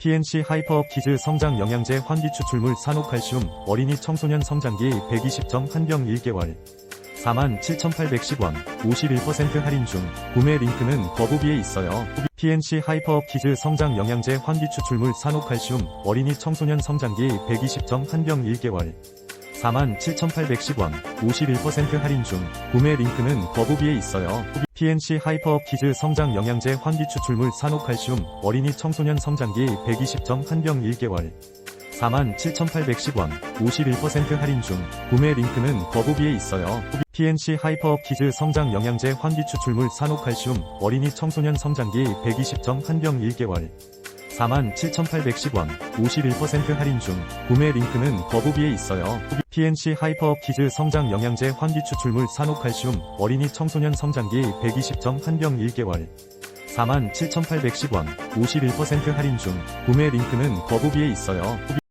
PNC 하이퍼업 키즈 성장 영양제 환기 추출물 산호칼슘 어린이 청소년 성장기 120점 한 병 1개월. 47,810원 51% 할인 중. 구매 링크는 더보기에 있어요. PNC 하이퍼업 키즈 성장 영양제 환기 추출물 산호칼슘 어린이 청소년 성장기 120점 한 병 1개월 47,810원 51% 할인 중 구매 링크는 더보기에 있어요. PNC 하이퍼업 키즈 성장 영양제 환기 추출물 산호칼슘 어린이 청소년 성장기 120점 한 병 1개월 47,810원 51% 할인 중 구매 링크는 더보기에 있어요. PNC 하이퍼업 키즈 성장 영양제 환기 추출물 산호칼슘 어린이 청소년 성장기 120점 한 병 1개월 47,810원 51% 할인 중 구매 링크는 더보기에 있어요. PNC 하이퍼업 키즈 성장 영양제 환기 추출물 산호칼슘 어린이 청소년 성장기 120점 한 병 1개월 47,810원 51% 할인 중 구매 링크는 더보기에 있어요.